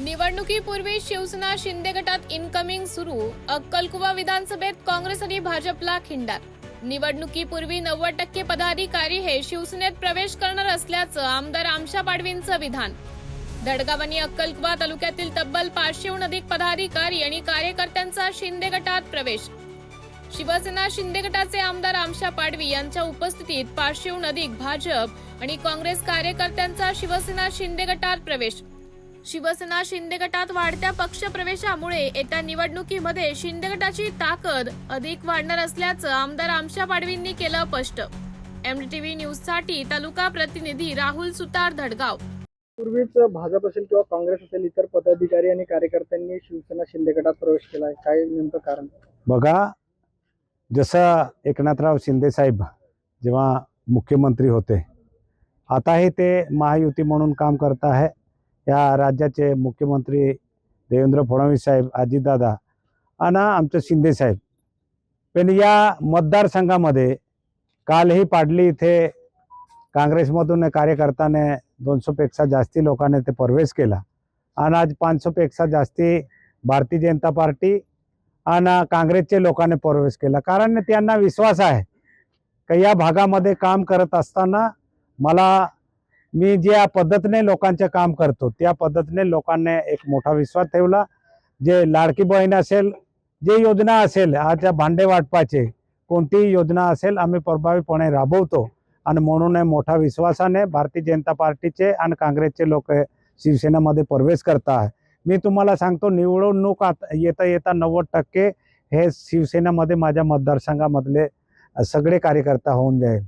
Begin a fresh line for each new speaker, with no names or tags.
निवडणुकीपूर्वी शिवसेना शिंदे गटात इनकमिंग सुरू अक्कलकुवा विधानसभेत काँग्रेस आणि भाजपला खिंडार. निवडणुकीपूर्वी नव्वद टक्के पदाधिकारी हे शिवसेनेत प्रवेश करणार असल्याचं आमदार आमशा पाडवींचं विधान. धडगाव आणि अक्कलकुवा तालुक्यातील तब्बल पाचशेहून अधिक पदाधिकारी आणि कार्यकर्त्यांचा शिंदे गटात प्रवेश. शिवसेना शिंदे गटाचे आमदार आमशा पाडवी यांच्या उपस्थितीत पाचशेहून अधिक भाजप आणि काँग्रेस कार्यकर्त्यांचा शिवसेना शिंदे गटात प्रवेश. शिवसेना शिंदे गटात वाढत्या पक्ष प्रवेशामुळे येत्या निवडणुकीमध्ये शिंदे गटाची ताकद अधिक वाढणार असल्याचं आमदार आमशा पाडवींनी केलं स्पष्ट. एमडीटीव्ही न्यूजसाठी तालुका प्रतिनिधी राहुल सुतार धडगाव.
पूर्वीच भाजप असेल किंवा काँग्रेस असेल इतर पदाधिकारी आणि कार्यकर्त्यांनी शिवसेना शिंदे गटात प्रवेश केला आहे. काय नेमकं कारण?
बघा जसं एकनाथराव शिंदे साहेब जेव्हा मुख्यमंत्री होते आताही ते महायुती म्हणून काम करत आहे. या राज्याचे मुख्यमंत्री देवेंद्र फडणवीस साहेब अजितदादा आणि आमचे शिंदे साहेब. पण या मतदारसंघामध्ये कालही पाडली इथे काँग्रेसमधून कार्यकर्त्याने दोनशेपेक्षा जास्ती लोकांनी ते प्रवेश केला. आणि आज पाचशेपेक्षा जास्ती भारतीय जनता पार्टी आणि काँग्रेसचे लोकांनी प्रवेश केला. कारण त्यांना विश्वास आहे का या भागामध्ये काम करत असताना मला मी ज्या पद्धतीने लोकांचे काम करतो त्या पद्धतीने लोकांनी एक मोठा विश्वास ठेवला. जे लाडकी बहीण असेल जे योजना असेल आज भांडे वाटपाचे कोणतीही योजना असेल आम्ही प्रभावीपणे राबवतो. आणि म्हणून हे मोठ्या विश्वासाने भारतीय जनता पार्टीचे आणि काँग्रेसचे लोक शिवसेनेमध्ये प्रवेश करत आहे मी तुम्हाला सांगतो निवडणूक आता येता येता नव्वद टक्के हे शिवसेनेमध्ये माझ्या मतदारसंघामधले सगळे कार्यकर्ता होऊन जाईल.